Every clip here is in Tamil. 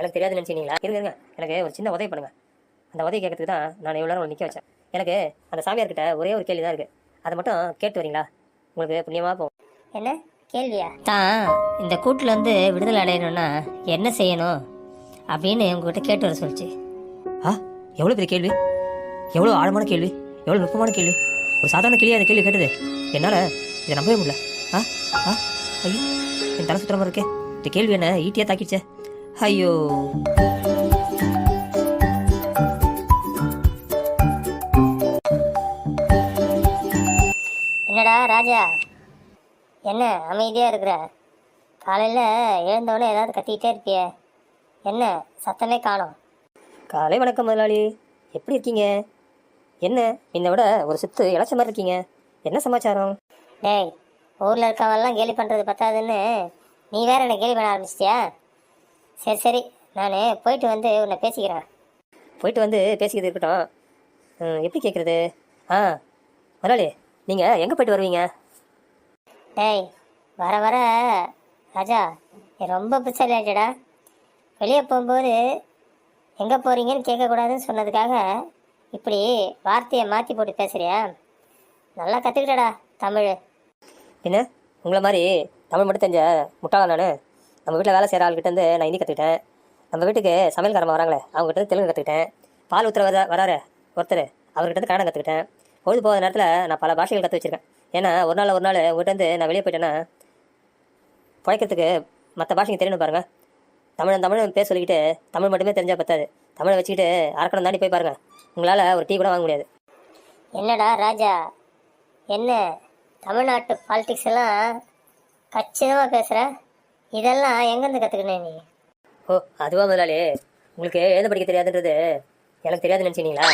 எனக்கு தெரியாது நினச்சிங்களா இருங்க இருங்க. எனக்கு ஒரு சின்ன உதவி பண்ணுங்க. அந்த உதவி கேட்கறதுக்கு தான் நான் இவ்வளோ நேரம் நிற்க வச்சேன். எனக்கு அந்த சாமியார்கிட்ட ஒரே ஒரு கேள்வி தான் இருக்குது அதை மட்டும் கேட்டு வரீங்களா? உங்களுக்கு புண்ணியமாக போகும். என்ன? கேள்வியா? தான் இந்த கூட்டில் வந்து விடுதலை அடையணும்னா என்ன செய்யணும் அப்படின்னு உங்ககிட்ட கேட்டு வர சொல்லிச்சு. ஆ? எவ்வளோ பெரிய கேள்வி? எவ்வளோ ஆழமான கேள்வி? எவ்வளோ நுட்பமான கேள்வி? ஒரு சாதாரண கேள்வி அந்த கேள்வி கேட்டது? என்னால் இதை நம்பவே முடியல. ஆ? ஆ? ஐயோ என் தலை சுத்தரமாக இருக்கே. இந்த கேள்வி என்ன ஈட்டியாக தாக்கிடுச்சே. ஐயோ. என்னடா ராஜா? என்ன அமைதியா இருக்கிற? காலையில எழுந்தவொடனே ஏதாவது கத்திக்கிட்டே இருப்பியே. என்ன சத்தமே காணோம். காலை வணக்கம் முதலாளி. எப்படி இருக்கீங்க? என்ன என்னை விட ஒரு சுத்து இளைச்ச மாதிரி இருக்கீங்க? என்ன சமாச்சாரம்? டேய் ஊர்ல இருக்கவன்லாம் கேலி பண்றது பத்தாதுன்னு நீ வேற என்ன கேலி பண்ண ஆரம்பிச்சிட்டியா? சரி சரி. நான் போயிட்டு வந்து உன்னை பேசிக்கிறேன். போயிட்டு வந்து பேசிக்கிது இருக்கட்டும். எப்படி கேட்குறது ஆ முதலாளி நீங்கள் எங்கே போயிட்டு வருவீங்க? டேய் வர வர. ராஜா ரொம்ப பிச்சையாச்சடா வெளியே போகும்போது எங்கே போகிறீங்கன்னு கேட்கக்கூடாதுன்னு சொன்னதுக்காக இப்படி வார்த்தையை மாற்றி போட்டு பேசுறியா? நல்லா கற்றுக்கிட்டடா தமிழ். என்ன? உங்களை மாதிரி தமிழ் மட்டும் தெரிஞ்ச முட்டாள நான்? நம்ம வீட்டில் வேலை செய்கிற ஆள்கிட்டேருந்து நான் ஹிந்தி கற்றுக்கிட்டேன் நம்ம வீட்டுக்கு சமையல்காரமாக வராங்களே அவங்ககிட்ட இருந்து தெலுங்கு கற்றுக்கிட்டேன் பால் ஊற்றுற வர வராரு ஒருத்தர் அவர்கிட்ட கடன் கன்னடம் கற்றுக்கிட்டேன் பொழுது போகிற நேரத்தில் நான் பல பாஷைகள் கற்று வச்சிருக்கேன். ஏன்னா ஒரு நாள் ஒரு நாள் உங்கள்கிட்ட இருந்து நான் வெளியே போயிட்டேன்னா பழைக்கிறதுக்கு மற்ற பாஷைங்க தெரியணும் பாருங்கள் தமிழன் தமிழன் பேச சொல்லிக்கிட்டு தமிழ் மட்டுமே தெரிஞ்சால் பத்தாது. தமிழை வச்சுக்கிட்டு அரக்கணம் தாண்டி போய் பாருங்கள் உங்களால் ஒரு டீ கூட வாங்க முடியாது. என்னடா ராஜா? என்ன? தமிழ்நாட்டு பாலிடிக்ஸ் எல்லாம் கச்சிதமாக பேசுகிற இதெல்லாம் எங்கேருந்து கற்றுக்கினே நீ? ஓ அதுவா முதலாளி. உங்களுக்கு எழுத படிக்க தெரியாதுன்றது எனக்கு தெரியாதுன்னு நினச்சிங்களா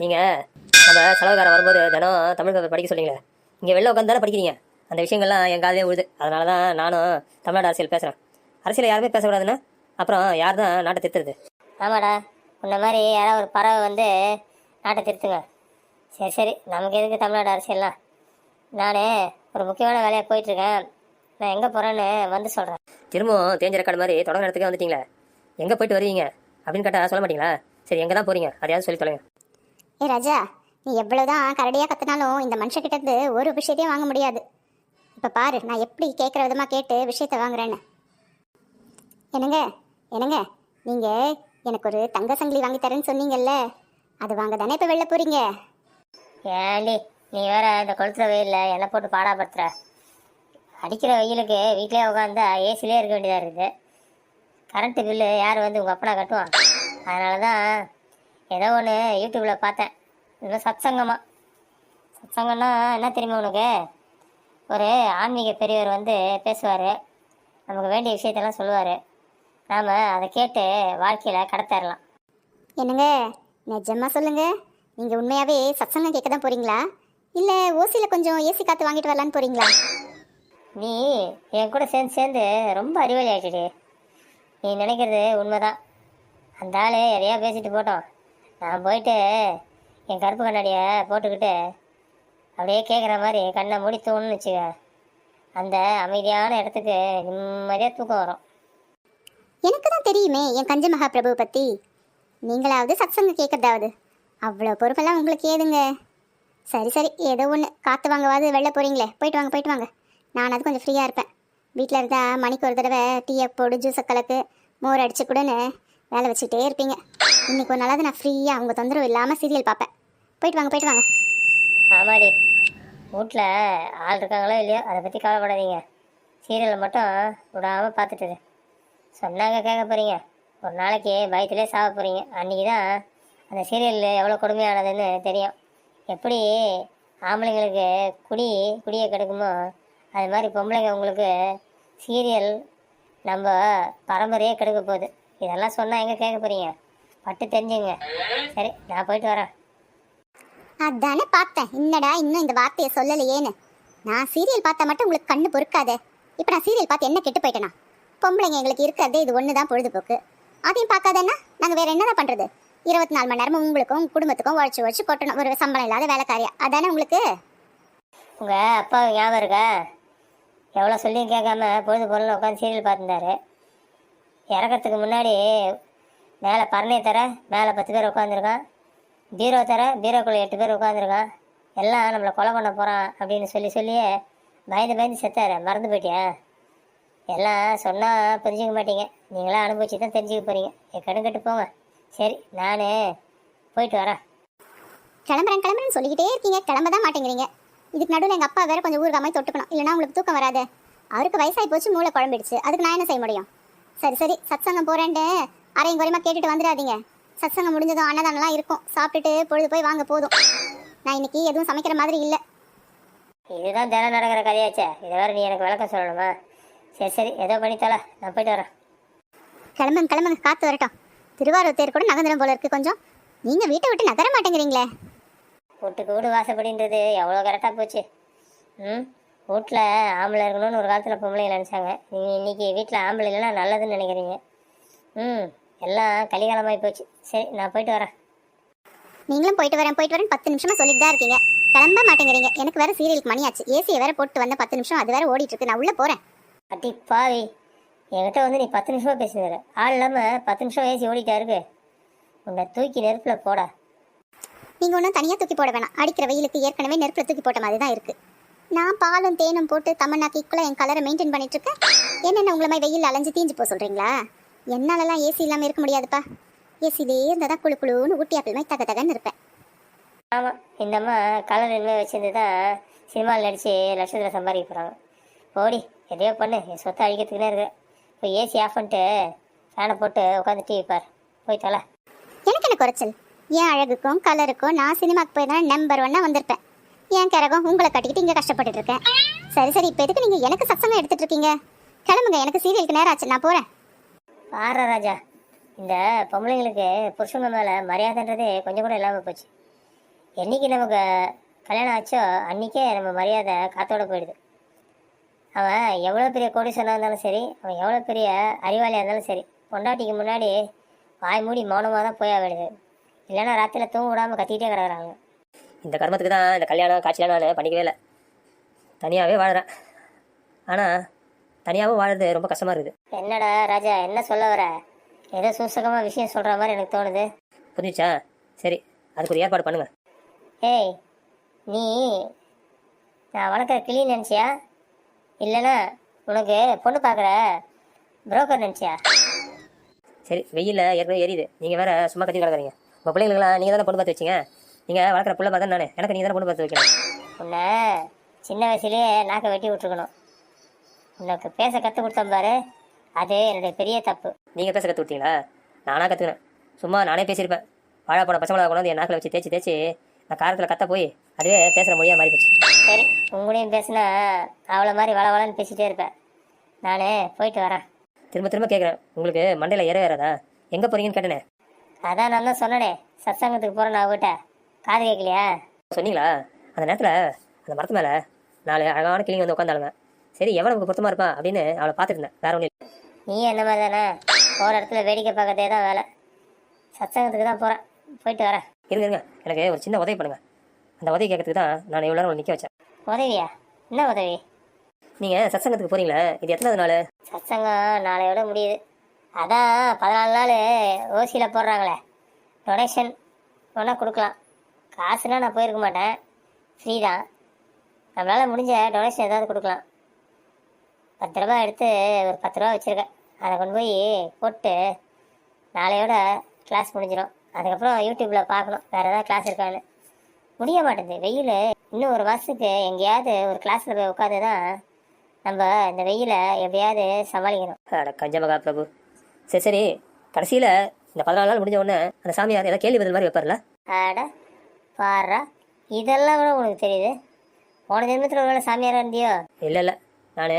நீங்கள் நம்ம செலவுக்காரன் வரும்போது தினம் தமிழ் பேப்பர் படிக்க சொன்னீங்களே. இங்கே வெளில உட்காந்து தானே படிக்கிறீங்க. அந்த விஷயங்கள்லாம் என் காதலே உழுது அதனால தான் நானும் தமிழ்நாடு அரசியல் பேசுகிறேன் அரசியல் யாருமே பேசக்கூடாதுன்னா? அப்புறம் யார் தான் நாட்டை திருத்துறது? ஆமாடா. உன்ன மாதிரி யாராவது ஒரு பறவை வந்து நாட்டை திருத்துங்க. சரி சரி. நமக்கு எதுக்கு தமிழ்நாடு அரசியல்லாம்? நான் ஒரு முக்கியமான வேலையாக போயிட்டுருக்கேன் நான் எங்கே போகிறேன்னு வந்து சொல்கிறேன் திரும்பவும் தேஞ்ச ரெக்கார்டு மாதிரி தொடங்க இடத்துக்கே வந்துட்டீங்களே? எங்கே போயிட்டு வருவீங்க? அப்படின்னு கேட்டால் சொல்ல மாட்டீங்களா? சரி எங்கே தான் போகிறீங்க அதையாவது சொல்லி தொலைங்க. ஏ ராஜா நீ எவ்வளவுதான் கரடியாக கத்தினாலும் இந்த மனுஷக்கிட்ட இருந்து ஒரு விஷயத்தையும் வாங்க முடியாது. இப்போ பாரு நான் எப்படி கேட்குற விதமாக கேட்டு விஷயத்தை வாங்குறேன்னு. என்னங்க என்னங்க நீங்கள் எனக்கு ஒரு தங்க சங்கிலி வாங்கி தரேன்னு சொன்னீங்கல்ல அது வாங்க தானே இப்போ வெளில போகிறீங்க ஏண்டி நீ வேற இந்த கொளுத்துற வெயிலில் எண்ணெய் போட்டு பாடாப்படுத்துற. அடிக்கிற வெயிலுக்கு வீட்டிலே உட்காந்தா ஏசிலே இருக்க வேண்டியதாக இருக்குது. கரண்ட்டு பில்லு யார் வந்து உங்கள் அப்பனா கட்டுவான் அதனால தான் ஏதோ ஒன்று யூடியூப்பில் பார்த்தேன். இன்னும் சத்சங்கமாக சத்சங்கம்னா என்ன தெரியுமா உனக்கு? ஒரு ஆன்மீக பெரியவர் வந்து பேசுவார். நமக்கு வேண்டிய விஷயத்தெல்லாம் சொல்லுவார். நாம் அதை கேட்டு வாழ்க்கையில் கடத்தரலாம். என்னங்க? நிஜமாக சொல்லுங்கள் நீங்கள் உண்மையாகவே சத்சங்கம் கேட்க தான் போகிறீங்களா இல்லை ஓசியில் கொஞ்சம் ஏசி காற்று வாங்கிட்டு வரலான்னு போகிறீங்களா நீ என் கூட சேர்ந்து சேர்ந்து ரொம்ப அறிவாளி ஆயிடுடி நீ நினைக்கிறது உண்மைதான். அந்த ஆள் எதையா பேசிட்டு போட்டோம். நான் போயிட்டு என் கருப்பு கண்ணாடியை போட்டுக்கிட்டு அப்படியே கேட்குற மாதிரி கண்ணை மூடி தூணுன்னு வச்சுக்க. அந்த அமைதியான இடத்துக்கு நிம்மதியாக தூக்கம் வரும். எனக்கு தான் தெரியுமே என் கஞ்ச மகாபிரபுவை பற்றி நீங்களாவது சத்சங்க கேட்கறதாவது அவ்வளோ பொறுப்பெல்லாம் உங்களுக்கு ஏதுங்க? சரி சரி ஏதோ ஒன்று காற்று வாங்கவாது வெளில போகிறீங்களே போயிட்டு வாங்க போயிட்டு வாங்க. நான் அது கொஞ்சம் ஃப்ரீயாக இருப்பேன். வீட்டில் இருந்தால் மணிக்கு ஒரு தடவை டீயை போடு ஜூஸை கலக்கு மோர் அடிச்சு கூடன்னு வேலை வச்சுக்கிட்டே இருப்பீங்க. இன்னைக்கு ஒரு நாளாவது நான் ஃப்ரீயாக அவங்க தொந்தரவு இல்லாமல் சீரியல் பார்ப்பேன். போயிட்டு வாங்க போயிட்டு வாங்க. ஆமாடி. வீட்டில் ஆள் இருக்காங்களோ இல்லையோ அதை பற்றி கவலைப்படாதீங்க. சீரியலை மட்டும் விடாமல் பார்த்துட்டு சொன்னாங்க கேட்க போகிறீங்க ஒரு நாளைக்கு பயத்திலே சாக போகிறீங்க அன்றைக்கி தான் அந்த சீரியல் எவ்வளோ கொடுமையானதுன்னு தெரியும். எப்படி ஆம்பளைங்களுக்கு குடி குடியை கெடுக்குமோ அது மாதிரி பொம்பளைங்க உங்களுக்கு சீரியல் நம்ம பரம்பரையே கெடுக்க போகுது. இதெல்லாம் சொன்னால் எங்கே கேட்க போகிறீங்க பட்டு தெரிஞ்சுங்க. சரி நான் போயிட்டு வரேன். அதானே பார்த்தேன். என்னடா இன்னும் இந்த வார்த்தையை சொல்லலையேன்னு. நான் சீரியல் பார்த்தா மட்டும் உங்களுக்கு கண்ணு பொறுக்காதே. இப்போ நான் சீரியல் பார்த்து என்ன கெட்டு போயிட்டேனா? பொம்பளைங்க எங்களுக்கு இருக்கிறதே இது ஒன்று தான் பொழுதுபோக்கு. அதையும் பார்க்காதேன்னா நாங்கள் வேற என்னதான் பண்ணுறது இருபத்தி நாலு மணி நேரமும் உங்களுக்கும் உங்க குடும்பத்துக்கும் உழைச்சி உழைச்சி கொட்டணும். ஒரு சம்பளம் இல்லாத வேலைக்காரியா. அதானே உங்களுக்கு? உங்கள் அப்பா ஞாபகம் இருக்கா? எவ்வளோ சொல்லியும் கேட்காம பொழுது பொருள் உட்காந்து சீரியல் பார்த்துருந்தாரு. இறக்கறதுக்கு முன்னாடி மேலே பறனை தர மேலே பத்து பேர் உட்காந்துருக்கான். பீரோ தர பீரோக்குள்ளே எட்டு பேர் உட்காந்துருக்கான். எல்லாம் நம்மளை கொலை பண்ண போகிறான் அப்படின்னு சொல்லி சொல்லியே பயந்து பயந்து செத்தாரு. மறந்து போயிட்டியா? எல்லாம் சொன்னால் புரிஞ்சுக்க மாட்டீங்க. நீங்களாம் அனுபவிச்சு தான் தெரிஞ்சுக்க போகிறீங்க என் கடன் கட்டு போங்க. சரி நான் போயிட்டு வரேன். கிளம்புறேன் கிளம்புறேன்னு சொல்லிக்கிட்டே இருக்கீங்க. கிளம்ப தான் மாட்டேங்கிறீங்க. இதுக்கு நடுவில் எங்கள் அப்பா வேற கொஞ்சம் ஊறுகாய் மாதிரி தொட்டுக்கணும். இல்லைனா உங்களுக்கு தூக்கம் வராது. அவருக்கு வயசாகி போச்சு மூளை குழம்பிடுச்சு. அதுக்கு நான் என்ன செய்ய முடியும்? சரி சரி. சத்சங்கம் போகிறேன்ட்டு அரையும் குறையமாக கேட்டுட்டு வந்துடாதீங்க. சத்சங்கம் முடிஞ்சதும் அன்னதானம்லாம் இருக்கும். சாப்பிட்டுட்டு பொழுது போய் வாங்க போதும். நான் இன்னைக்கு எதுவும் சமைக்கிற மாதிரி இல்லை. இதுதான் தினம் நடக்கிற கதையாச்சே. இதை வேற நீ எனக்கு விளக்கம் சொல்லணுமா? சரி சரி. ஏதோ பண்ணித்தல நான் போயிட்டு வரேன். கிளம்புங்க கிளம்புங்க. காற்று வரட்டும். திருவாரூர் தேர் கூட நகர்ந்துடும் போல இருக்கு கொஞ்சம். நீங்கள் வீட்டை விட்டு நகர மாட்டேங்கிறீங்களே. வீட்டுக்கு வீடு வாசப்படின்றது எவ்வளோ கரெக்டாக போச்சு. ம்? வீட்டில் ஆம்பளை இருக்கணும்னு ஒரு காலத்தில் பொம்பளை நினச்சாங்க. நீங்கள் இன்னைக்கு வீட்டில் ஆம்பளை இல்லைன்னா நல்லதுன்னு நினைக்கிறீங்க. ம் எல்லாம் கலிகாலமாகி போச்சு. சரி நான் போயிட்டு வரேன். நீங்களும் போயிட்டு வரேன் போயிட்டு வரேன் பத்து நிமிஷமா சொல்லிட்டு தான் இருக்கீங்க. கிளம்ப மாட்டேங்கிறீங்க. எனக்கு வேற சீரியலுக்கு மணியாச்சு ஏசியை வேற போட்டு வந்த பத்து நிமிஷம். அது வேற ஓடிட்டு இருக்கு. நான் உள்ள போறேன். அட்டி பாவி. என்கிட்ட வந்து நீ பத்து நிமிஷமாக பேசினாரு ஆள் இல்லாமல் பத்து நிமிஷம் ஏசி ஓடிட்டா இருக்கு. உன்னை தூக்கி நெருப்பில் போட. நீங்க ஒன்றும் தனியா தூக்கி போட வேணாம். அடிக்கிற வெயிலுக்கு ஏற்கனவே நெருப்புல தூக்கி போட்ட மாதிரி தான் இருக்கு. நான் பாலும் தேனும் போட்டு தமன்னாக்கு ஈக்குவலாக என் கலரை மெயின்டைன் பண்ணிட்டு இருக்கேன் என்னென்ன உங்களை மாதிரி வெயில் அலைஞ்சு தீஞ்சு போக சொல்றீங்களா? என்னாலலாம் ஏசி இல்லாமல் இருக்க முடியாதுப்பா. ஏசிலே இருந்தால் தான் குழு குழுன்னு ஊட்டி ஆப்பிள் மாதிரி தக தகன்னு இருப்பேன். ஆமாம் இந்த அம்மா கலர் இனிமேல் வச்சிருந்து தான் சினிமாவில் நடித்து லட்சத்தில் சம்பாதிக்க போகிறாங்க ஓடி எதையோ பண்ணு என் சொத்தை அழிக்கிறதுக்குனே இருக்கு. இப்போ ஏசி ஆஃப் பண்ணிட்டு ஃபேனை போட்டு உட்காந்து டிவி பார். போய் தலை. எனக்கு என்ன குறைச்சல்? என் அழகுக்கும் கலருக்கும் நான் சினிமாக்கு போய் தான் நம்பர் ஒன்னா வந்திருப்பேன். என் கரகம் உங்களை கட்டிக்கிட்டு இங்கே கஷ்டப்பட்டுட்டு இருக்கேன். சரி சரி இப்போ எதுக்கு நீங்கள் எனக்கு சத்சங்கம் எடுத்துட்டு இருக்கீங்க? கிளம்புங்க எனக்கு சீரியலுக்கு நேரம் ஆச்சு நான் போகிறேன் பாரு ராஜா இந்த பொம்பளைங்களுக்கு புருஷங்க மேலே மரியாதைன்றதே கொஞ்சம் கூட இல்லாமல் போச்சு. என்னைக்கு நமக்கு கல்யாணம் ஆச்சோ அன்றைக்கே நம்ம மரியாதை காத்தோட போயிடுது. அவன் எவ்வளோ பெரிய கோடீஸ்வரனாக இருந்தாலும் சரி அவன் எவ்வளோ பெரிய அறிவாளியாக இருந்தாலும் சரி பொண்டாட்டிக்கு முன்னாடி வாய் மூடி மௌனமாக தான் போய் ஆகிடுது இல்லைன்னா ராத்திரியில் தூங்க விடாமல் கத்திக்கிட்டே கிடக்குறாங்க. இந்த கர்மத்துக்கு தான் இந்த கல்யாணம் காட்சியெலாம் நான் பண்ணிக்கவே இல்லை. தனியாகவே வாழுறேன். ஆனால் தனியாகவும் வாழுறது ரொம்ப கஷ்டமாக இருக்குது. என்னடா ராஜா என்ன சொல்ல வர? ஏதோ சூசகமாக விஷயம் சொல்கிற மாதிரி எனக்கு தோணுது. புரிஞ்சுச்சா? சரி அதுக்கு ஒரு ஏற்பாடு பண்ணுங்கள் ஏய் நீ நான் வளர்க்குற கிளி நினச்சியா? இல்லைன்னா உனக்கு பொண்ணு பார்க்குற புரோக்கர் நினச்சியா? சரி வெயிலில் ஏற்கனவே எரியுது. நீங்கள் வேறு சும்மா கட்டி கிடக்குறீங்க. உங்கள் பிள்ளைங்களுக்குலாம் நீங்கள் தானே பொண்ணு பார்த்து வச்சிங்க? நீங்கள் வளர்க்குற புள்ள பார்த்தா நானே எனக்கு நீங்கள் தானே பொண்ணு பார்த்து வைக்கணும். உன்னை சின்ன வயசுலேயே நாக்கை வெட்டி விட்ருக்கணும் உனக்கு பேச கற்றுக் கொடுத்தேன் பாரு. அது என்னுடைய பெரிய தப்பு. நீங்கள் பேச கற்று கொடுத்தீங்களா? நானாக கற்றுக்கினேன் சும்மா நானே பேசியிருப்பேன். வாழை போன பச்சை மிளகா கொண்டாந்து என் நாக்கில் வச்சு தேய்ச்சி தேய்ச்சி நான் காரத்தில் கத்த போய் அதுவே பேசுகிற மொழியாக மாறி போச்சு சரி உங்களையும் பேசினா அவளை மாதிரி வள வளன்னு பேசிட்டே இருப்பேன். நான் போயிட்டு வரேன். திரும்ப திரும்ப கேட்குறேன் உங்களுக்கு மண்டையில் ஏற ஏறாதா? எங்கே போகிறீங்கன்னு கேட்டேனே. அதான் நான் தான் சொன்னனே சத்சங்கத்துக்கு போகிறேன் நான் அவகிட்ட காது கேட்கலையா சொன்னீங்களா? அந்த நேரத்தில் அந்த மரத்து மேலே நாலு அழகான கிளிங்க வந்து உட்காந்தாளுங்க சரி எவன் நமக்கு பொருத்தமாக இருப்பான் அப்படின்னு அவளை பார்த்துருந்தேன் வேற ஒன்றும் இல்லை. நீ என்ன மாதிரி தானே போகிற இடத்துல வேடிக்கை பார்க்கறதே தான் வேலை. சத்சங்கத்துக்கு தான் போகிறேன் போயிட்டு வரேன். இருங்க இருங்க. எனக்கு ஒரு சின்ன உதவி பண்ணுங்கள் அந்த உதவி கேட்கறதுக்கு தான் நான் இவ்வளோ நேரம் நிற்க வச்சேன். உதவியா? என்ன உதவி? நீங்கள் சத்சங்கத்துக்கு போகிறீங்களே இது எத்தனாவது நாள்? சத்சங்கம் நாளையோட முடியுது. அதான் பதினாலு நாள் ஓசியில் போடுறாங்களே. டொனேஷன் ஒன்றா கொடுக்கலாம். காசுனால் நான் போயிருக்க மாட்டேன். ஃப்ரீ தான். நம்மளால் முடிஞ்ச டொனேஷன் ஏதாவது கொடுக்கலாம். பத்து ரூபா எடுத்து ஒரு பத்து ரூபா வச்சுருக்கேன். அதை கொண்டு போய் போட்டு நாளையோட கிளாஸ் முடிஞ்சிடும் அதுக்கப்புறம் யூடியூப்பில் பார்க்கணும். வேறு ஏதாவது கிளாஸ் இருக்கான்னு. முடிய மாட்டேங்குது. வெயில். இன்னும் ஒரு மாதத்துக்கு எங்கேயாவது ஒரு கிளாஸில் போய் உட்காந்து தான் நம்ம இந்த வெயிலை எப்படியாவது சமாளிக்கணும். கஞ்சமகா பிரபு. சரி சரி. கடைசியில் இந்த பதினாலு நாள் முடிஞ்ச உடனே அந்த சாமியார் ஏதாவது கேள்வி பதில் மாதிரி வைப்பார்ல? அட பாடுறா இதெல்லாம் கூட உனக்கு தெரியுது. போன ஜென்மத்தில் ஒரு வேளை சாமியாராக இருந்தியோ? இல்லை இல்லை. நான்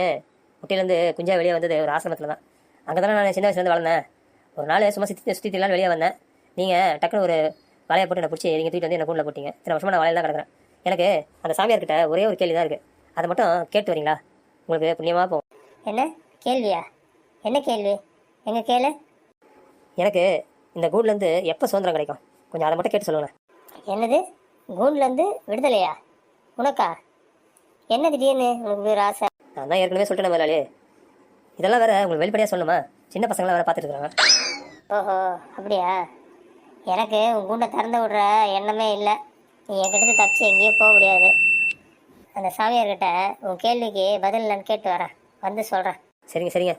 முட்டையிலேருந்து குஞ்சா வெளியே வந்தது ஒரு ஆசிரமத்தில் தான். அங்கே தானே நான் சின்ன வயசுலேருந்து வளர்ந்தேன். ஒரு நாள் சும்மா சுற்றி சுற்றிலாம் வெளியே வந்தேன். நீங்கள் டக்குனு ஒரு வலையை போட்டு என்னை பிடிச்சி நீங்கள் தூக்கிட்டு வந்து என்ன கூண்டில் போட்டீங்க. இத்தனை வருஷமா நான் வலையில தான் கிடக்குறேன். எனக்கு அந்த சாமியார்கிட்ட ஒரே ஒரு கேள்வி தான் இருக்குது அதை மட்டும் கேட்டு வரீங்களா? உங்களுக்கு புண்ணியமாக போகும். என்ன? கேள்வியா? என்ன கேள்வி? எங்க கேளு. எனக்கு இந்த கூண்ட்லேருந்து எப்போ சுதந்திரம் கிடைக்கும்? கொஞ்சம் அதை மட்டும் கேட்டு சொல்லுங்களேன். என்னது? கூண்ட்லேருந்து விடுதலையா? உனக்கா? என்ன திடீர்னு உனக்கு ஒரு ஆசை? நான் தான் ஏற்கனவே சொல்லிட்டேன் முதலாளி. இதெல்லாம் வேற உங்களுக்கு வெளிப்படையாக சொல்லணுமா சின்ன பசங்களாம் வேற பார்த்துட்டு இருக்காங்க. ஓஹோ அப்படியா? எனக்கு உன் கூண்டை திறந்து விடுற எண்ணமே இல்லை. நீ என்கிட்ட தப்பிச்சு எங்கேயும் போக முடியாது. அந்த சாமியார்கிட்ட உன் கேள்விக்கு பதில் இல்லைன்னு கேட்டு வரேன். வந்து சொல்கிறேன் சரிங்க சரிங்க.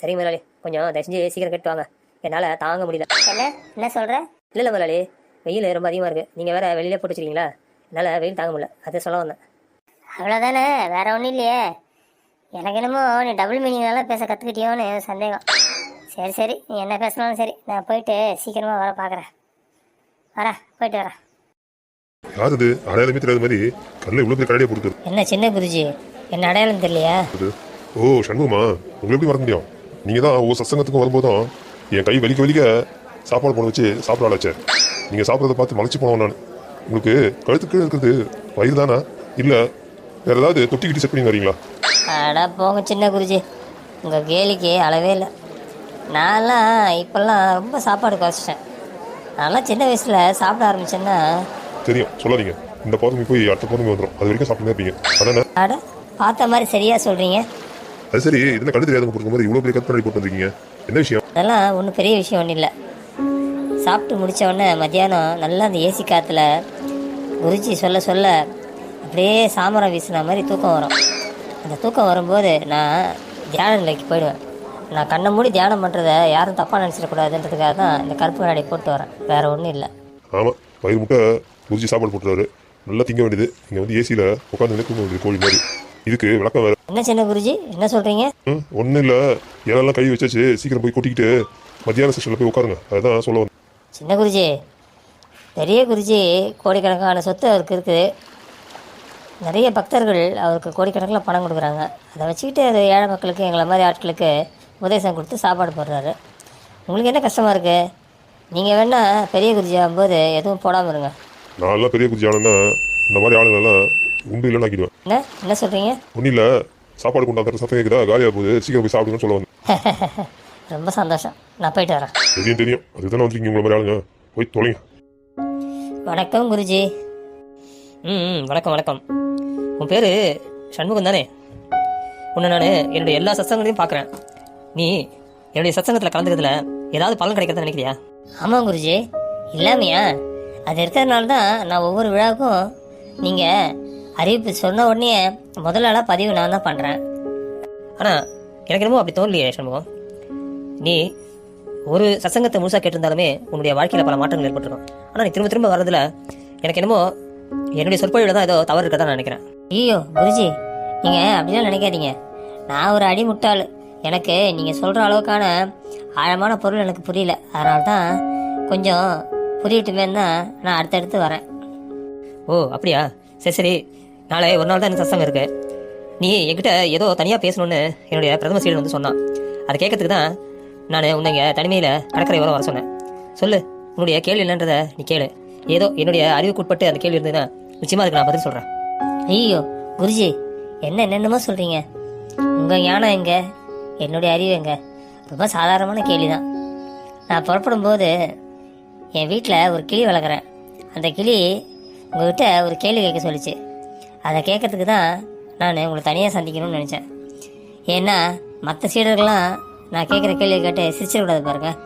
சரிங்க முதலாளி. கொஞ்சம் தயவு செஞ்சு சீக்கிரம் கேட்டு வாங்க. என்னால் தாங்க முடியல. என்ன? என்ன சொல்கிற இல்லை இல்லை முதலாளி வெயில் ரொம்ப அதிகமாக இருக்குது நீங்கள் வேற வெளியிலே போட்டு வச்சிருக்கீங்களா? என்னால் வெயில் தாங்க முடியல. அதை சொல்ல வந்தேன். அவ்வளோதானே வேற ஒன்றும் இல்லையே. எனக்கு என்னமோ நீ டபுள் மீனிங்னால பேச கற்றுக்கிட்டியோன்னு சந்தேகம். சரி சரி. நீ என்ன பேசினாலும் சரி. நான் போயிட்டு சீக்கிரமாக வர பார்க்குறேன் வரேன் போயிட்டு வரேன் யார் இது? அடையாளமே தெரியாத மாதிரி கண்ணில் இவ்வளோ பெரிய கடையை போட்டு என்ன சின்ன குருஜி? என்ன அடையாளம் தெரியலையா? ஓ சண்முகமா? உங்களை எப்படி மறக்க முடியும்? நீங்கள் தான் ஒவ்வொரு சத்சங்கத்துக்கும் வரும்போதும் என் கை வலிக்க வலிக்க சாப்பாடு போட வச்சு சாப்பிட ஆளாச்சே. நீங்கள் சாப்பிட்றத பார்த்து மலைச்சு போனோம் நான். உங்களுக்கு கழுத்துக்கு கீழே இருக்கிறது வயிறு தானா? இல்லை வேற ஏதாவது தொட்டி கிட்டி செட் பண்ணி வரீங்களா அட போங்க சின்ன குருஜி. உங்கள் கேலிக்கு அளவே இல்லை. நான்லாம் இப்போல்லாம் ரொம்ப சாப்பாடு குறைச்சிட்டேன். நான்லாம் சின்ன வயசில் சாப்பிட ஆரம்பிச்சேன்னா தெரியும். சொல்லாதீங்க. இந்த பௌர்ணமி போய் அடுத்த பௌர்ணமி வந்துடும் அது வரைக்கும் சாப்பிட்டு இருப்பீங்க. அதானே? அட பார்த்த மாதிரி சரியாக சொல்கிறீங்க அது சரி இதில் கண்டு தெரியாதவங்க போட்டு மாதிரி இவ்வளோ பெரிய கற்பனை போட்டு வந்திருக்கீங்க. என்ன விஷயம்? அதெல்லாம் ஒன்றும் பெரிய விஷயம் ஒன்றும் இல்லை. சாப்பிட்டு முடிச்ச உடனே மத்தியானம் நல்லா அந்த ஏசி காற்றுல குருஜி சொல்ல சொல்ல அப்படியே சாமரம் வீசின மாதிரி தூக்கம் வரும். அந்த தூக்கம் வரும்போது நான் தியான நிலைக்கு போயிடுவேன். நான் கண்ணை மூடி தியானம் பண்ணுறத யாரும் தப்பாக நினச்சிடக்கூடாதுன்றதுக்காக தான் இந்த கருப்பு கண்ணாடி போட்டு வரேன். வேறு ஒன்றும் இல்லை. ஆமாம் வயிறு முட்டை குறிச்சி சாப்பாடு போட்டுறாரு நல்லா திங்க வேண்டியது. இங்கே வந்து ஏசியில் உட்காந்து தூங்க வேண்டியது கோழி மாதிரி. இதுக்கு விளக்கம் வேறு. என்ன சின்ன குருஜி? என்ன சொல்கிறீங்க ம் ஒன்றும் இல்லை. இலெல்லாம் கை வச்சாச்சு. சீக்கிரம் போய் கொட்டிக்கிட்டு மத்தியான செஷனில் போய் உட்காருங்க. அதுதான் சொல்ல வந்தேன். சின்ன குருஜி பெரிய குருஜி கோடிக்கணக்கான சொத்து அவருக்கு இருக்குது நிறைய பக்தர்கள் அவருக்கு கோடிக்கணக்கில் பணம் கொடுக்குறாங்க. அதை வச்சுக்கிட்டு அது ஏழை மக்களுக்கு எங்களை மாதிரி ஆட்களுக்கு உபதேசம் கொடுத்து சாப்பாடு போடுறாரு. உங்களுக்கு என்ன கஷ்டமாக இருக்குது நீங்கள் வேணால் பெரிய குருஜி ஆகும்போது எதுவும் போடாமல் இருங்க. நான் எல்லாம் பெரிய குச்சி ஆனேன்னா இந்த மாதிரி ஆளுங்களெல்லாம் உண்டு இல்லைன்னு ஆக்கிடுவேன் என்ன? என்ன சொல்கிறீங்க ஒன்றும் இல்லை சாப்பாடு கொண்டாந்து சத்தம் கேட்குதா காலியாக போகுது. சீக்கிரம் போய் சாப்பிடுங்கன்னு சொல்ல வந்தேன். ரொம்ப சந்தோஷம். நான் போயிட்டு வரேன். தெரியும் தெரியும். அதுதானே வந்துருக்கீங்க உங்களை மாதிரி ஆளுங்க. போய் தொலைங்க. வணக்கம் குருஜி. ம் வணக்கம் வணக்கம். உன் பேர் சண்முகம் தானே? உன்னை நான் என்னுடைய எல்லா சத்சங்கங்களையும் பார்க்குறேன். நீ என்னுடைய சத்சங்கத்தில் கலந்துக்கிறதுல ஏதாவது பலன் கிடைக்கிறதா நினைக்கிறியா? ஆமாம் குருஜி. இல்லாமையா? அது இருக்கிறதுனால தான் நான் ஒவ்வொரு விழாவுக்கும் நீங்கள் அறிவிப்பு சொன்ன உடனே முதல் ஆளாக பதிவு நான் தான் பண்ணுறேன் ஆனால் எனக்கு என்னமோ அப்படி தோணலையே சண்முகம். நீ ஒரு சத்சங்கத்தை முழுசாக கேட்டிருந்தாலுமே உன்னுடைய வாழ்க்கையில் பல மாற்றங்கள் ஏற்பட்டிருக்கும். ஆனால் நீ திரும்ப திரும்ப வர்றதுல எனக்கு என்னமோ என்னுடைய சொற்பொழிவில் தான் ஏதோ தவறு இருக்கதா நான் நினைக்கிறேன். ஐயோ குருஜி நீங்கள் அப்படிலாம் நினைக்காதீங்க. நான் ஒரு அடி முட்டாள். எனக்கு நீங்கள் சொல்கிற அளவுக்கான ஆழமான பொருள் எனக்கு புரியல. அதனால தான் கொஞ்சம் புரியட்டுமே தான் நான் அடுத்தடுத்து வரேன். ஓ அப்படியா? சரி சரி. நாளை ஒரு நாள் தான் எனக்கு சசங்கம் இருக்கு. நீ என்கிட்ட ஏதோ தனியாக பேசணும்னு என்னுடைய பிரதம சீடன் வந்து சொன்னான். அதை கேட்கறதுக்கு தான் நான் உன்னைங்க தனிமையில் கடற்கரை ஓரம் வர சொன்னேன். சொல்லு உன்னுடைய கேள்வி என்னன்றதை நீ கேளு. ஏதோ என்னுடைய அறிவுக்குட்பட்டு அந்த கேள்வி இருந்ததுன்னா நிச்சயமாக அதுக்கு நான் பதில் சொல்கிறேன் ஐயோ குருஜி என்ன என்னென்னமோ சொல்கிறீங்க உங்கள் ஞானம் எங்க? என்னுடைய அறிவு எங்க? ரொம்ப சாதாரணமான கேள்வி தான் நான் புறப்படும் போது என் வீட்டில் ஒரு கிளி வளர்க்குறேன். அந்த கிளி உங்ககிட்ட ஒரு கேள்வி கேட்க சொல்லிச்சு. அதை கேட்கறதுக்கு தான் நான் உங்களை தனியாக சந்திக்கணும்னு நினச்சேன். ஏன்னா மற்ற சீடர்கள்லாம் நான் கேட்குற கேள்வி கேட்டு சிரிச்சிடக்கூடாது பாருங்க.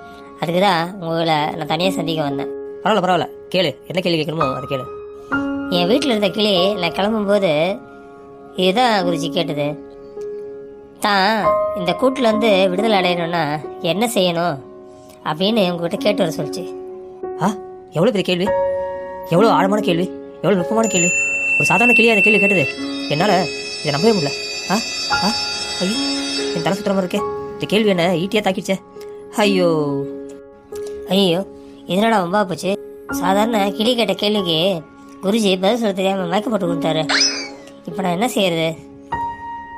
அதுக்கு தான் உங்களை நான் தனியாக சந்திக்க வந்தேன். பரவாயில்ல பரவாயில்ல. கேளு. என்ன கேள்வி கேட்கணுமோ அதை கேளு. என் வீட்டில் இருந்த கிளி நான் கிளம்பும்போது இதுதான் குருஜி கேட்டது. தான் இந்த கூட்டில் வந்து விடுதலை அடையணும்னா என்ன செய்யணும் அப்படின்னு உங்ககிட்ட கேட்டு வர சொல்லிச்சு. ஆ? எவ்வளோ பெரிய கேள்வி? எவ்வளோ ஆழமான கேள்வி? எவ்வளோ நுட்பமான கேள்வி? ஒரு சாதாரண கிளியாக அந்த கேள்வி கேட்டது. என்னால் இதை நம்பவே முடியல. ஆ? ஆ? ஐயோ என் தலை சுத்தமாக இருக்கே. இந்த கேள்வி என்ன ஈட்டியாக தாக்கிடுச்சே. ஐயோ. ஐயோ இதனடா வம்பா போச்சு. சாதாரண கிளி கேட்ட கேள்விக்கு குருஜி பதில் சொல்ல தெரியாமல் மயக்க போட்டு கொடுத்தாரு இப்போ நான் என்ன செய்யறது?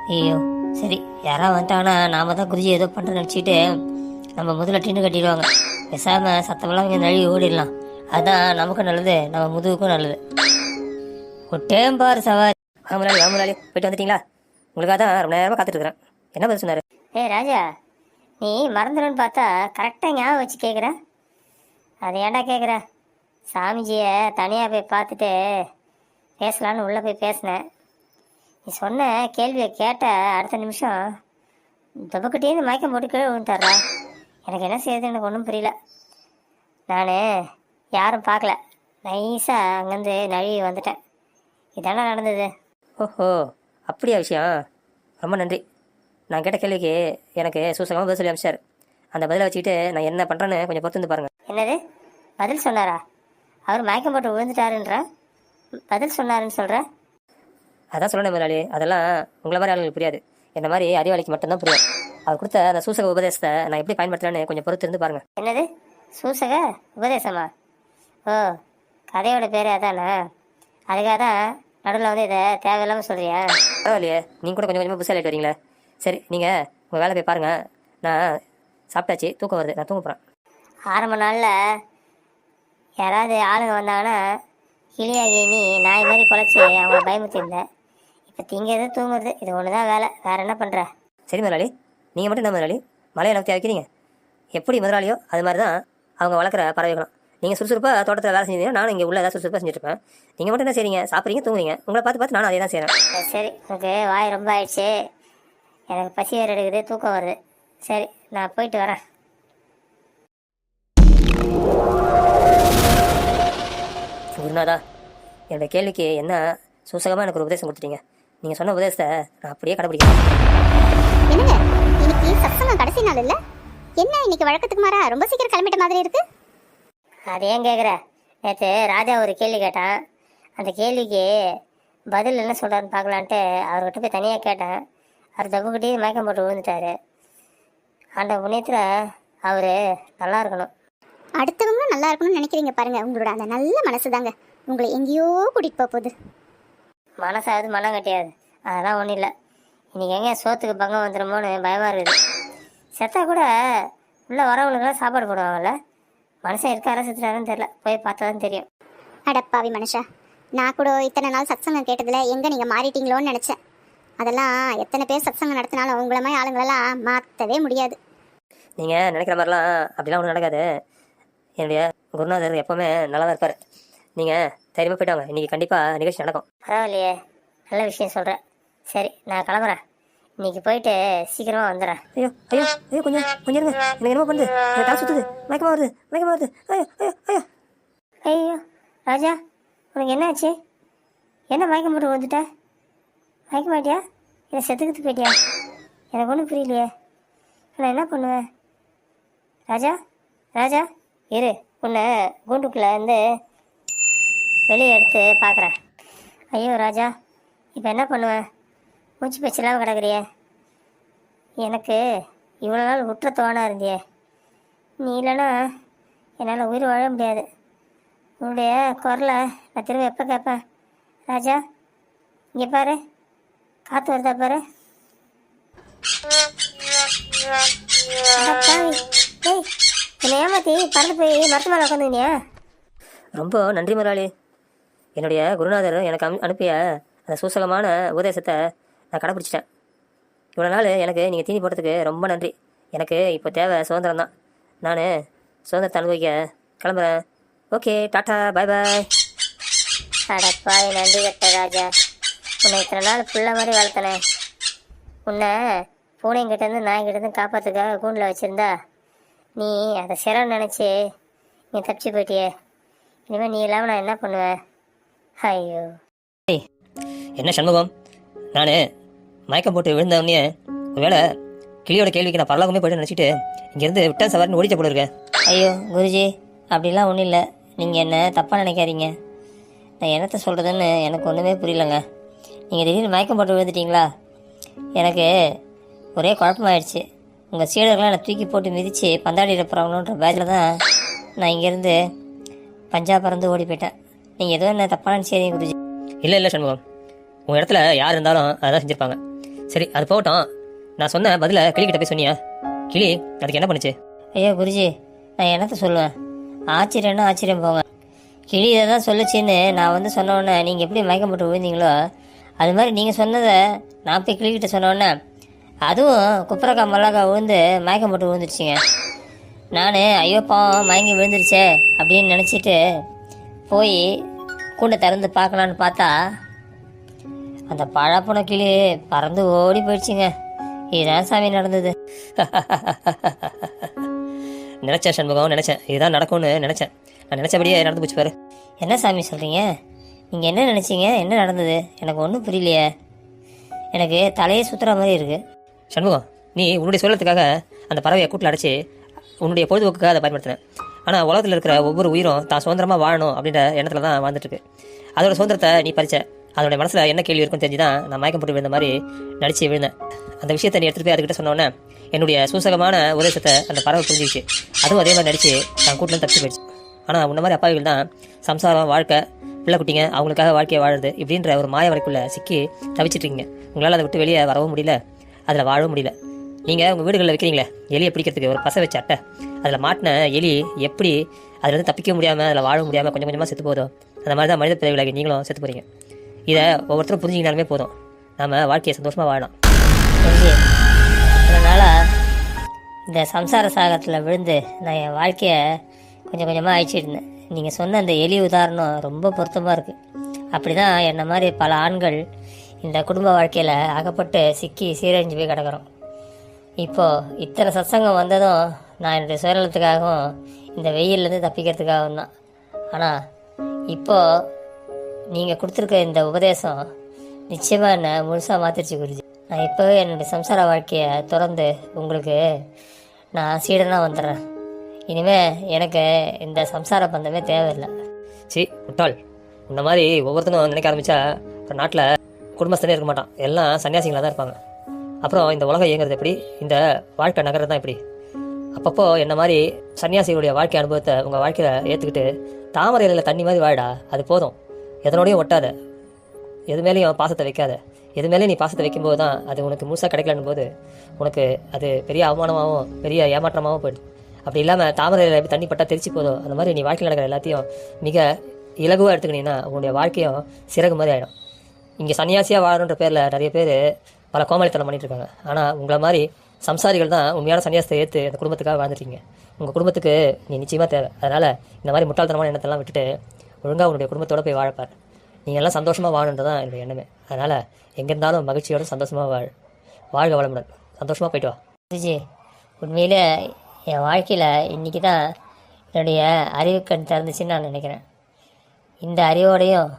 ஐயோ சரி யாராவது வந்துட்டாங்கன்னா நாம தான் குருஜி ஏதோ பண்ணுற நினச்சிட்டு நம்ம முதல்ல டின்னு கட்டிடுவாங்க. பேசாமல் சத்தமெல்லாம் இங்கே நழுவி ஓடிடலாம். அதுதான் நமக்கும் நல்லது நம்ம முதுகுக்கும் நல்லது. ஒட்டேம் பாரு சவாரி. ஆ முதலாளி ஆ முதலாளி போயிட்டு வந்துட்டீங்களா? உங்களுக்காக தான் ரொம்ப நேரமாக காத்துட்டு இருக்கிறேன் என்ன பதில் சொன்னார்? ஏய் ராஜா நீ மறந்துடுன்னு பார்த்தா கரெக்டாக ஞாபகம் வச்சு கேட்குற அது ஏன்டா கேட்குற சாமிஜியை தனியாக போய் பார்த்துட்டு பேசலான்னு உள்ளே போய் பேசினேன். நீ சொன்ன கேள்வியை கேட்ட அடுத்த நிமிஷம் துபக்கிட்டேருந்து மயக்கம் போட்டு கீழே விழுந்துட்டாரா எனக்கு என்ன செய்யுது எனக்கு ஒன்றும் புரியல. நான் யாரும் பார்க்கல. நைஸாக அங்கேருந்து நழுவி வந்துட்டேன். இதானே நடந்தது? ஓஹோ அப்படியா விஷயம்? ரொம்ப நன்றி. நான் கேட்ட கேள்விக்கு எனக்கு சூசகமாக பதில் சொல்லி அமிச்சார் அந்த பதிலை வச்சுக்கிட்டு நான் என்ன பண்ணுறேன்னு கொஞ்சம் பொறுத்து வந்து பாருங்கள் என்னது? பதில் சொன்னாரா? அவர் மயக்கம் போட்டு விழுந்துட்டாருன்ற? பதில் சொன்னாருன்னு சொல்கிற அதான் சொல்லணும் முதலாளி. அதெல்லாம் உங்களை மாதிரி ஆளுங்களுக்கு புரியாது. என்ன மாதிரி அறிவாளிக்கு மட்டும்தான் புரியும். அவர் கொடுத்த அந்த சூசக உபதேசத்தை நான் எப்படி பயன்படுத்துறேன்னு கொஞ்சம் பொறுத்து இருந்து பாருங்கள் என்னது? சூசக உபதேசமா? ஓ கதையோட பேர் அதானே? அதுக்காக தான் நடுவில் வந்து இதை தேவையில்லாமல் சொல்கிறியா பரவாயில்லையே. நீங்கள் கூட கொஞ்சம் கொஞ்சமாக புதுசாக வரீங்களே. சரி நீங்கள் உங்கள் வேலை போய் பாருங்கள் நான் சாப்பிட்டாச்சு தூக்கம் வருது. நான் தூங்க போகிறேன் ஆரம்ப நாளில் யாராவது ஆளுங்க வந்தாங்கன்னா கிளியாகி நீ நாய் மாதிரி குலைச்சி. அவங்கள பயமுத்திருந்தேன் இப்போ திங்கிறது தூங்குறது. இது ஒன்று தான் வேலை. வேற என்ன பண்ணுற சரி முதலாளி. நீங்கள் மட்டும் என்ன முதலாளி? மலையை நோக்கி வைக்கிறீங்க எப்படி முதலாளியோ அது மாதிரி தான் அவங்க வளர்க்குற பறவைகளும். நீங்கள் சுறுசுறுப்பாக தோட்டத்தில் வேலை செஞ்சீங்கன்னா நானும் இங்கே உள்ள ஏதாவது சுறுசுறுப்பாக செஞ்சுருப்பேன். நீங்கள் மட்டும் என்ன செய்றீங்க? சாப்பிட்றீங்க தூங்குறீங்க. உங்களை பார்த்து பார்த்து நானும் அதே தான் செய்கிறேன் சரி, சரி உனக்கு வாய் ரொம்ப ஆயிடுச்சு. எனக்கு பசி வேறு எடுக்குது தூக்கம் வருது. சரி நான் போயிட்டு வரேன். குருநாதா என்னோட கேள்விக்கு என்ன சூசகமாக எனக்கு ஒரு உபதேசம் கொடுத்துட்டீங்க. நீங்கள் சொன்ன உபதேசத்தை நான் அப்படியே கடைபிடிக்கிறேன் என்னங்க இன்னைக்கு சத்சங்கம் கடைசி நாள் இல்ல? என்ன இன்னைக்கு வழக்கத்துக்கு மாறா ரொம்ப சீக்கிரம் கிளம்பிட்ட மாதிரி இருக்கு? அது ஏன் கேட்குற நேற்று ராஜா ஒரு கேள்வி கேட்டான். அந்த கேள்விக்கு பதில் என்ன சொல்கிறாருன்னு பார்க்கலான்ட்டு அவர்கிட்ட போய் தனியாக கேட்டேன். அவர் தப்புக்கிட்டே மயக்கம் போட்டு விழுந்துட்டாரு. அந்த புண்ணியத்தில் அவர் நல்லா இருக்கணும். அடுத்தவங்களும் நல்லா இருக்கணும்னு நினைக்கிறீங்க பாருங்க. உங்களோட அந்த நல்ல மனசு தாங்க உங்களை எங்கேயோ கூட்டிட்டு போக போகுது. மனசாவது மனம் கட்டியாது. அதெல்லாம் ஒன்றும் இல்லை. இன்னைக்கு எங்கே சோத்துக்கு பங்கம் வந்துடுமோன்னு பயமாக இருக்குது. செத்தா கூட உள்ளே வரவங்களுக்குலாம் சாப்பாடு போடுவாங்கல்ல? மனுஷன் இருக்காரா செத்துட்டாருன்னு தெரில போய் பார்த்தா தான் தெரியும் அடப்பாவி மனுஷா நான் கூட இத்தனை நாள் சத்சங்கம் கேட்டதுல எங்க நீங்க மாறிட்டீங்களோன்னு நினைச்சேன். அதெல்லாம் எத்தனை பேர் சத்சங்கம் நடத்தினாலும் உங்களை மாதிரி ஆளுங்களெல்லாம் மாற்றவே முடியாது. நீங்கள் நினைக்கிற மாதிரிலாம் அப்படிலாம் ஒன்றும் நடக்காது. என்னுடைய குருநாதர் எப்போவுமே நல்லா தான் இருப்பார். நீங்கள் தைரியமாக போயிட்டு வாங்க. இன்றைக்கி கண்டிப்பாக நிகழ்ச்சி நடக்கும். பரவாயில்லையே. நல்ல விஷயம் சொல்கிறேன் சரி நான் கிளம்புறேன். இன்னைக்கு போயிட்டு சீக்கிரமாக வந்துடுறேன். ஐயோ ஐயோ ஐயோ கொஞ்சம் கொஞ்சம் இருங்க. எனக்கு என்னமோ பண்ணுது. எனக்கு தலை சுற்றுது மயக்கமாக வருது. மயக்கமாக வருது. ஐயோ ஐயோ ஐயோ. ஐயோ ராஜா உனக்கு என்ன ஆச்சு என்ன மயக்கம் போட்டு வந்துட்ட மயக்க மாட்டியா இல்லை செத்துக்கிட்டு போயிட்டியா? எனக்கு ஒன்றும் புரியலையே. நான் என்ன பண்ணுவேன் ராஜா ராஜா இரு. உன்னை கூண்டுக்குள்ளே இருந்து வெளியே எடுத்து பார்க்குறேன் ஐயோ ராஜா இப்போ என்ன பண்ணுவேன் மூச்சு பேச்சு இல்லாமல் கிடக்குறியே. எனக்கு இவ்வளோ நாள் உற்ற தோணா இருந்தியே. நீ இல்லைன்னா என்னால் உயிர் வாழ முடியாது. உன்னுடைய குரலை நான் திரும்ப எப்போ கேட்பேன்? ராஜா இங்கே பாரு. காற்று வருதா பாரு. என்னை ஏமாத்தி பறந்து போய் மரத்து மேலே உட்காந்துக்கினியா ரொம்ப நன்றி முதலாளி. என்னுடைய குருநாதர் எனக்கு அனுப்பிய அந்த சூசகமான உபதேசத்தை நான் கடைப்பிடிச்சிட்டேன். இவ்வளோ நாள் எனக்கு நீங்கள் தீனி போட்டதுக்கு ரொம்ப நன்றி. எனக்கு இப்போ தேவை சுதந்திரம் தான். நான் சுதந்திரத்தை அனுபவிக்க கிளம்புறேன். ஓகே டாட்டா பாய் பாய் அடப்பாவி நன்றி கட்ட ராஜா. உன்னை இத்தனை நாள் புள்ள மாதிரி வளர்த்தனே. உன்னை பூனைங்கிட்டேருந்து நாய்கிட்டேருந்து காப்பாற்றுக்காக கூண்டில் வச்சுருந்தா நீ அதை சிரம் நினச்சி நீ தப்பிச்சு போயிட்டியே. இனிமேல் நீ இல்லாமல் நான் என்ன பண்ணுவேன்? ஐயோ. என்ன சண்முகம்? நான் மயக்கம் போட்டு விழுந்த உடனே ஒருவேளை கிளியோட கேள்விக்கு நான் பரலோகமே போய்ட்டு நினச்சிட்டு இங்கேருந்து விட்டா சவாரின்னு ஓடிச்ச போல இருக்கேன் ஐயோ குருஜி அப்படிலாம் ஒன்றும் இல்லை. நீங்கள் என்ன தப்பாக நினைக்காதீங்க. நான் என்னத்தை சொல்கிறதுன்னு எனக்கு ஒன்றுமே புரியலங்க. நீங்கள் திடீர்னு மயக்கம் போட்டு விழுந்துட்டீங்களா? எனக்கு ஒரே குழப்பமாயிடுச்சு. உங்கள் சீடர்கள்லாம் என்னை தூக்கி போட்டு மிதித்து பந்தாடிட போகிறாங்களோன்ற பேஜில் தான் நான் இங்கேருந்து பஞ்சாப் பறந்து ஓடி போயிட்டேன். நீங்கள் எதுவும் என்ன தப்பாக நினச்சிங்க குருஜி. இல்லை இல்லை சண்முகம். உங்கள் இடத்துல யார் இருந்தாலும் அதான் செஞ்சுருப்பாங்க. சரி அது போகட்டும். நான் சொன்ன பதில கிளிக்கிட்ட போய் சொன்னியா? கிளி அதுக்கு என்ன பண்ணுச்சு? ஐயோ குருஜி நான் என்னத்த சொல்லுவேன்? ஆச்சரியம்னா ஆச்சரியம் போங்க கிளி இதை தான் சொல்லுச்சின்னு நான் வந்து சொன்ன நீங்கள் எப்படி மயக்கம் போட்டு விழுந்தீங்களோ அது மாதிரி நீங்கள் சொன்னதை நான் போய் கிளிக்கிட்ட சொன்ன அதுவும் குப்பரக்கா மல்லாக்கா விழுந்து மயக்கம் போட்டு விழுந்துருச்சுங்க. நான் ஐயோ பாவம் மயங்கி விழுந்துருச்சே அப்படின்னு நினச்சிட்டு போய் கூண்டை திறந்து பார்க்கலான்னு பார்த்தா அந்த பழப்பன கிளி பறந்து ஓடி போயிடுச்சுங்க. இதுதான் சாமி நடந்தது. நினச்சேன் சண்முகம் நினச்சேன். இதுதான் நடக்கும்னு நினச்சேன். நான் நினச்சபடியே நடந்து போச்சு பாரு. என்ன சாமி சொல்கிறீங்க நீங்கள் என்ன நினச்சிங்க? என்ன நடந்தது? எனக்கு ஒன்றும் புரியலையே. எனக்கு தலையே சுற்றுற மாதிரி இருக்குது சண்முகம் நீ உன்னுடைய சொல்லத்துக்காக அந்த பறவையை கூட்டில் அடைச்சி உன்னுடைய பொழுதுபோக்குக்காக அதை பயன்படுத்தினேன் ஆனால் உலகத்தில் இருக்கிற ஒவ்வொரு உயிரும் தான் சுதந்திரமாக வாழணும் அப்படின்ற எண்ணத்தில் தான் வாழ்ந்துட்டு இருக்கு. அதோட சுதந்திரத்தை நீ பறிச்ச. அதோட மனசில் என்ன கேள்வி இருக்குன்னு தெரிஞ்சு தான் நான் மயக்கம் போட்டு விழுந்த மாதிரி நடிச்சு விழுந்தேன். அந்த விஷயத்தை நீ எடுத்துகிட்டு போய் அதுக்கிட்ட சொன்னோன்னே என்னுடைய சூசகமான உதேசத்தை அந்த பறவை புரிஞ்சிச்சு அதுவும் அதே மாதிரி நடிச்சு தான் கூட்டில் தப்பி போயிடுச்சு. ஆனால் உன்ன மாதிரி அப்பாவிகள் தான் சம்சாரம் வாழ்க்கை பிள்ளை குட்டிங்க அவங்களுக்காக வாழ்க்கையை வாழுது இப்படின்ற ஒரு மாய வரைக்குள்ளே சிக்கி தவிச்சிட்டு இருக்கீங்க. உங்களால் அதை விட்டு வெளியே வரவும் முடியல அதில் வாழவும் முடியல. நீங்கள் உங்கள் வீடுகளில் வைக்கிறீங்களே எலியை பிடிக்கிறதுக்கு ஒரு பசை வச்ச அட்டை. அதில் மாட்டின எலி எப்படி அதில் தப்பிக்க முடியாமல் அதில் வாழ முடியாமல் கொஞ்சம் கொஞ்சமாக செத்து போதும் அந்த மாதிரி தான் மனித பிறவிலாகி நீங்களும் செத்து போகிறீங்க இதை ஒவ்வொருத்தரும் புரிஞ்சுக்கினாலுமே போதும். நம்ம வாழ்க்கையை சந்தோஷமாக வாழலாம். அதனால் இந்த சம்சார சாகத்தில் விழுந்து நான் என் வாழ்க்கையை கொஞ்சம் கொஞ்சமாக அழிச்சிருந்தேன் இருந்தேன். நீங்கள் சொன்ன அந்த எலி உதாரணம் ரொம்ப பொருத்தமாக இருக்குது அப்படி தான் என்னை மாதிரி பல ஆண்கள் இந்த குடும்ப வாழ்க்கையில் அகப்பட்டு சிக்கி சீரழிஞ்சு போய் கிடக்குறோம். இப்போது இத்தனை சத்சங்கம் வந்ததும் நான் என்னுடைய சுயநலத்துக்காகவும் இந்த வெயிலேருந்து தப்பிக்கிறதுக்காகவும் தான். ஆனால் இப்போது நீங்கள் கொடுத்துருக்க இந்த உபதேசம் நிச்சயமாக என்னை முழுசாக மாற்றிடுச்சு குருஜி. நான் இப்போவே என்னுடைய சம்சார வாழ்க்கையை திறந்து உங்களுக்கு நான் சீடனாக வந்துடுறேன். இனிமேல் எனக்கு இந்த சம்சார பந்தமே தேவையில்லை. சி முட்டாள். இந்த மாதிரி ஒவ்வொருத்தனும் நினைக்க ஆரம்பித்தா இப்போ நாட்டில் குடும்பஸ்தனே இருக்க மாட்டான். எல்லாம் சன்னியாசிகளாக தான் இருப்பாங்க. அப்புறம் இந்த உலகம் இயங்குறது எப்படி? இந்த வாழ்க்கை நகரம் தான் எப்படி? அப்பப்போ என்ன மாதிரி சன்னியாசிகளுடைய வாழ்க்கை அனுபவத்தை உங்கள் வாழ்க்கையில் ஏற்றுக்கிட்டு தாமரை இலையில தண்ணி மாதிரி வாழடா அது போதும். எதனோடையும் ஒட்டாத. எது மேலேயும் பாசத்தை வைக்காத. எது மேலேயும் நீ பாசத்தை வைக்கும்போது தான் அது உனக்கு முழுசாக கிடைக்கலன்னு போது உனக்கு அது பெரிய அவமானமாகவும் பெரிய ஏமாற்றமாகவும் போயிடுது. அப்படி இல்லாமல் தாமரையில் எப்படி தண்ணி பட்டா தெரிச்சு போதும்? அந்த மாதிரி நீ வாழ்க்கையில் நடக்கிற எல்லாத்தையும் மிக இலகுவாக எடுத்துக்கினீங்கன்னா உன்னுடைய வாழ்க்கையும் சிறகு மாதிரி ஆகிடும் இங்கே சன்னியாசியாக வாழணுன்ற பேரில் நிறைய பேர் பல கோமாளித்தனம் பண்ணிட்டு இருக்காங்க ஆனால் உங்களை மாதிரி சம்சாரிகள் தான் உண்மையான சன்னியாசத்தை ஏற்று அந்த குடும்பத்துக்காக வாழ்ந்துட்டீங்க. உங்கள் குடும்பத்துக்கு நீ நிச்சயமாக தேவை. அதனால் இந்த மாதிரி முட்டாள்தனமான எண்ணத்தெல்லாம் விட்டுட்டு ஒழுங்காக உன்னுடைய குடும்பத்தோட போய் வாழப்பார் நீங்கள் எல்லாம் சந்தோஷமாக வாழணுன்றது தான் என்னுடைய எண்ணமே. அதனால் எங்கே இருந்தாலும் மகிழ்ச்சியோட சந்தோஷமாக வாழ். வாழ்க வளமுடன். சந்தோஷமாக போயிட்டு வா. குருஜி உண்மையிலே என் வாழ்க்கையில் இன்றைக்கி தான் என்னுடைய அறிவு கண் திறந்துச்சுன்னு நான் நினைக்கிறேன். இந்த அறிவோடையும்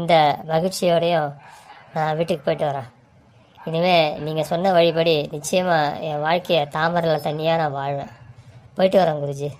இந்த மகிழ்ச்சியோடையும் நான் வீட்டுக்கு போயிட்டு வரேன். இனிமேல் நீங்கள் சொன்ன வழிபடி நிச்சயமாக என் வாழ்க்கையை தாமரையில் தனியாக நான் வாழ்வேன். போயிட்டு வரேன் குருஜி.